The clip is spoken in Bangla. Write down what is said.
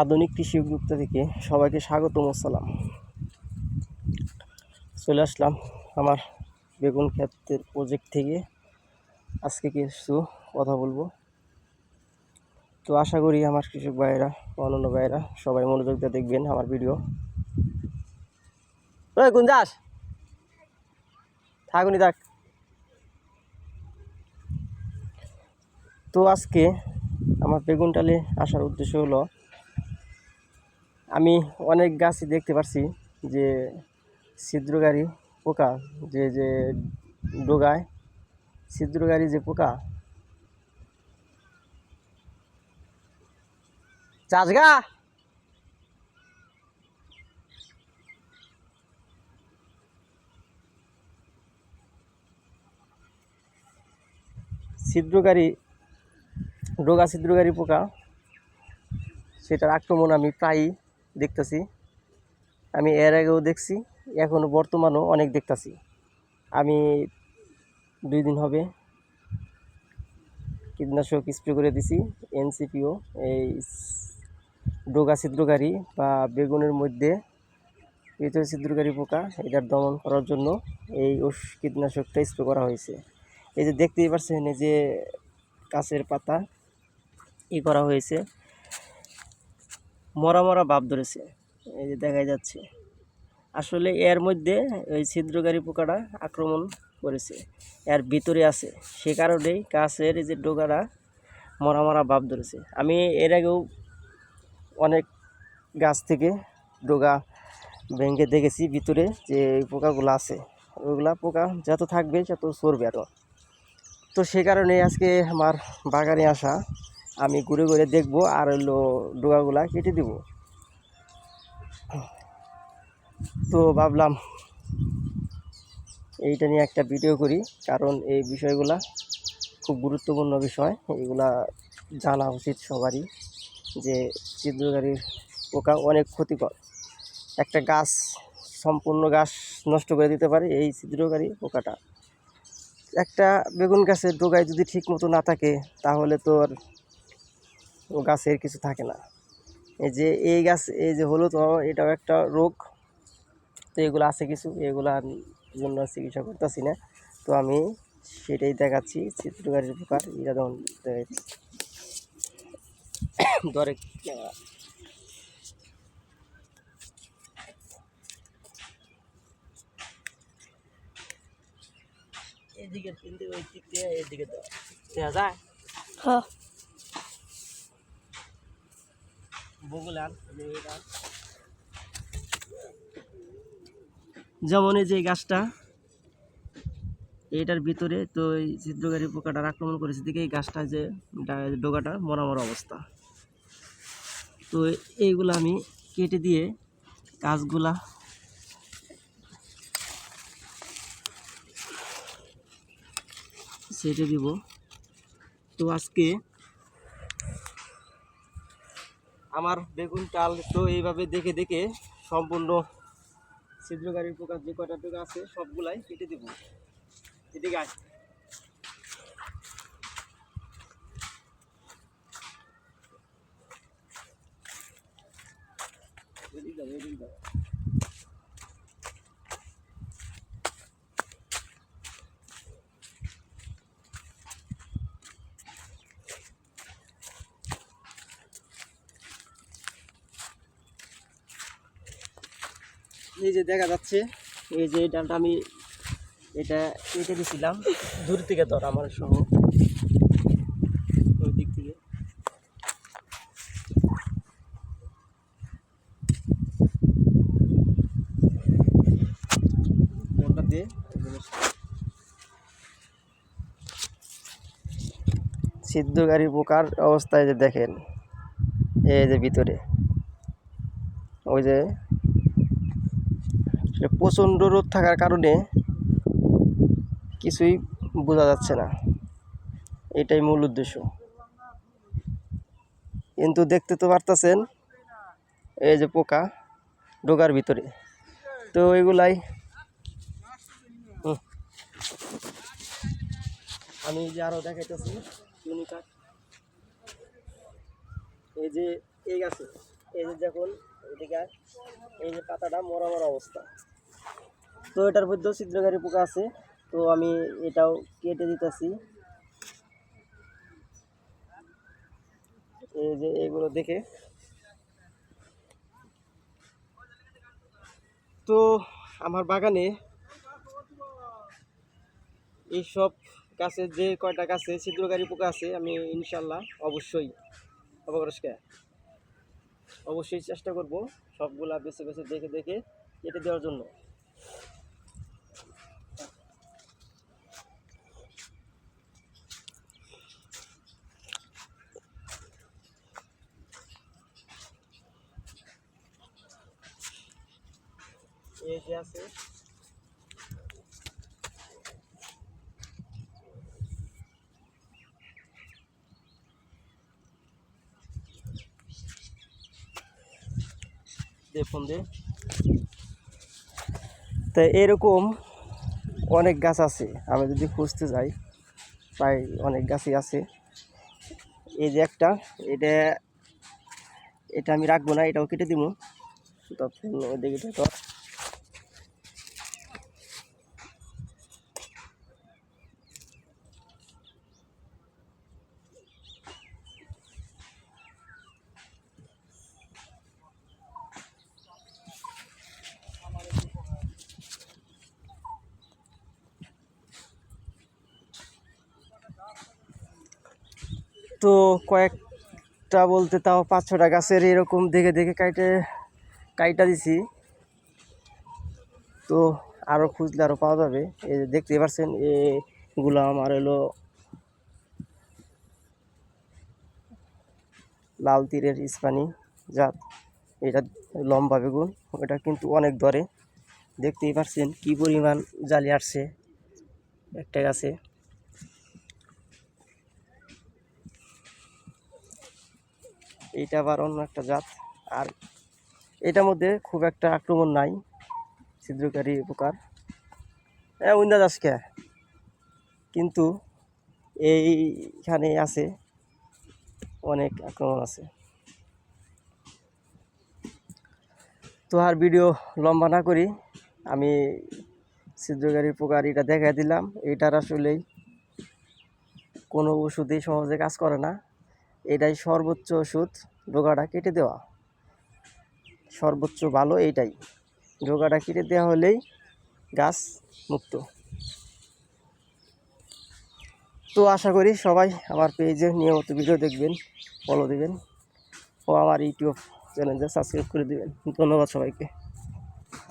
আধুনিক কৃষি উদ্যোক্তা থেকে সবাইকে স্বাগতম সালাম চলে আসলাম আমার বেগুন ক্ষেতের প্রজেক্ট থেকে। আজকে কিছু কথা বলব। তো আশা করি আমার কৃষক ভাইয়েরা, অন্যান্য ভাইয়েরা সবাই মনোযোগ দিয়ে দেখবেন আমার ভিডিও। কোন যাস থাকুনি থাক। তো আজকে আমার বেগুন টালে আসার উদ্দেশ্য হলো আমি অনেক গাছই দেখতে পারছি যে ছিদ্রকারী পোকা, যে যে ডোগায় ছিদ্রকারী যে পোকা। চাষগা ছিদ্রকারী ডোগা ছিদ্রকারী পোকা, সেটার আক্রমণ আমি প্রায়ই দেখতেছি। আমি এর আগেও দেখছি এখনও বর্তমানেও অনেক দেখতাছি। আমি দুই দিন হবে কীটনাশক স্প্রে করে দিছি, এনসিপিও, এই ডোগা ছিদ্রকারী বা বেগুনের মধ্যে ভিতরে ছিদ্রকারী পোকা এটার দমন করার জন্য এই কীটনাশকটা স্প্রে করা হয়েছে। এই যে দেখতেই পাচ্ছেন এই যে গাছের পাতা ই করা হয়েছে। মরা মরা ভাব ধরেছে। এই যে দেখা যাচ্ছে। আসলে এর মধ্যে ওই ছিদ্রকারী পোকাটা আক্রমণ করেছে। এর ভিতরে আছে। সে কারণেই গাছের যে ডোগাটা মরা মরা ভাব ধরেছে। আমি এর আগেও অনেক গাছ থেকে ডোগা ভেঙে দেখেছি ভিতরে যে পোকাগুলো আছে। ওইগুলা পোকা যত থাকবে তত সরবে আরও তো সে কারণে আজকে আমার বাগানে আসা আমি ঘুরে ঘুরে দেখব আর হলো ডোগাগুলা কেটে দিব। তো ভাবলাম এইটা নিয়ে একটা ভিডিও করি, কারণ এই বিষয়গুলা খুব গুরুত্বপূর্ণ বিষয়। এগুলা জানা উচিত সবারই যে ছিদ্রকারীর পোকা অনেক ক্ষতিকর। একটা গাছ, সম্পূর্ণ গাছ নষ্ট করে দিতে পারে এই ছিদ্রকারী পোকাটা। একটা বেগুন গাছের ডোগায় যদি ঠিক মতো না থাকে, তাহলে তো আর গাছের কিছু থাকে না। এই যে, এই গাছ, এই যে হলুদ এটাও একটা রোগ। তো এগুলো আছে কিছু এগুলার জন্য চিকিৎসা করতেছি না। তো আমি সেটাই দেখাচ্ছি, চিত্রকারীর প্রকার এটা দেখাচ্ছি। ধরে এদিকে তিনটে ওই দিক এদিকে দেওয়া যায়? হ্যাঁ। বগুল আন যেমন এই যে গাছটা, এইটার ভিতরে তো এই ছিদ্রকারী পোকাটার আক্রমণ করেছে। দিকে এই গাছটা যে ডোগাটা মরা মরা অবস্থা। তো এইগুলো আমি কেটে দিয়ে গাছগুলা সেটে দিব। তো আজকে আমার বেগুন চাল তো এইভাবে দেখে দেখে সম্পূর্ণ ছিদ্রকারী পোকা যে কটা পোকা আছে সবগুলাই কেটে দেব এদিকে আস। এই যে দেখা যাচ্ছে, এই যে ডালটা আমি এটা কেটে দিয়েছিলাম দূর থেকে ধর আমার সহ। ওই দিক থেকে। দিয়ে সিদ্ধকারী পোকার অবস্থায় যে দেখেন। এই যে ভিতরে। ওই যে প্রচণ্ড রোদ থাকার কারণে কিছুই বোঝা যাচ্ছে না। এটাই মূল উদ্দেশ্য। কিন্তু দেখতে তো পারতেছেন, এই যে পোকা ডোগার ভিতরে। তো এগুলাই। আমি যে আরও দেখাইতেছি ইউনিকাট এই যে এই গাছে, এই যে দেখুন, এদিকে এই যে পাতাটা মরা মরা অবস্থা। তো এটার মধ্যেও ছিদ্রকারী পোকা আছে, তো আমি এটাও কেটে দিতেছি। এই যে এগুলো দেখে। তো আমার বাগানে এইসব গাছের যে কয়টা গাছে ছিদ্রকারী পোকা আছে, আমি ইনশাল্লাহ অবশ্যই অবকরসকে অবশ্যই চেষ্টা করব সবগুলা বেছে বেছে দেখে দেখে কেটে দেওয়ার জন্য। তো এরকম অনেক গাছ আছে, আমি যদি খুঁজতে যাই, প্রায় অনেক গাছই আছে। এই যে একটা, এটা এটা আমি রাখব না, এটাও কেটে দিব তখন ওদিকে তো তো কয়েকটা বলতে তাও পাঁচ ছটা গাছের এরকম দেখে দেখে কাইটে, কাইটা দিছি। তো আরও খুঁজলে আরও পাওয়া যাবে। এই যে দেখতে পাচ্ছেন এগুলো আমার হলো লাল তীরের ইস্পানি জাত। এটা লম্বা বেগুন, ওটা কিন্তু অনেক দরে। দেখতেই পারছেন কি পরিমাণ জালি আসছে একটা গাছে। এইটা আবার অন্য একটা জাত। আর এটার মধ্যে খুব একটা আক্রমণ নাই। ছিদ্রকারী উপকার। হ্যাঁ উন্দা দাসকে কিন্তু এইখানে আছে অনেক আক্রমণ আছে। তো আর ভিডিও লম্বা না করি। আমি ছিদ্রকারী পোকার এটা দেখা দিলাম। এটার আসলেই কোনো ওষুধেই সহজে কাজ করে না। এটাই সর্বোচ্চ ওষুধ, রোগাটা কেটে দেওয়া। সর্বোচ্চ ভালো এইটাই। রোগাটা কেটে দেওয়া হলেই গাছ মুক্ত। তো আশা করি সবাই আমার পেজে নিয়মিত ভিডিও দেখবেন ফলো দেবেন ও আমার ইউটিউব চ্যানেলটা সাবস্ক্রাইব করে দেবেন। ধন্যবাদ সবাইকে।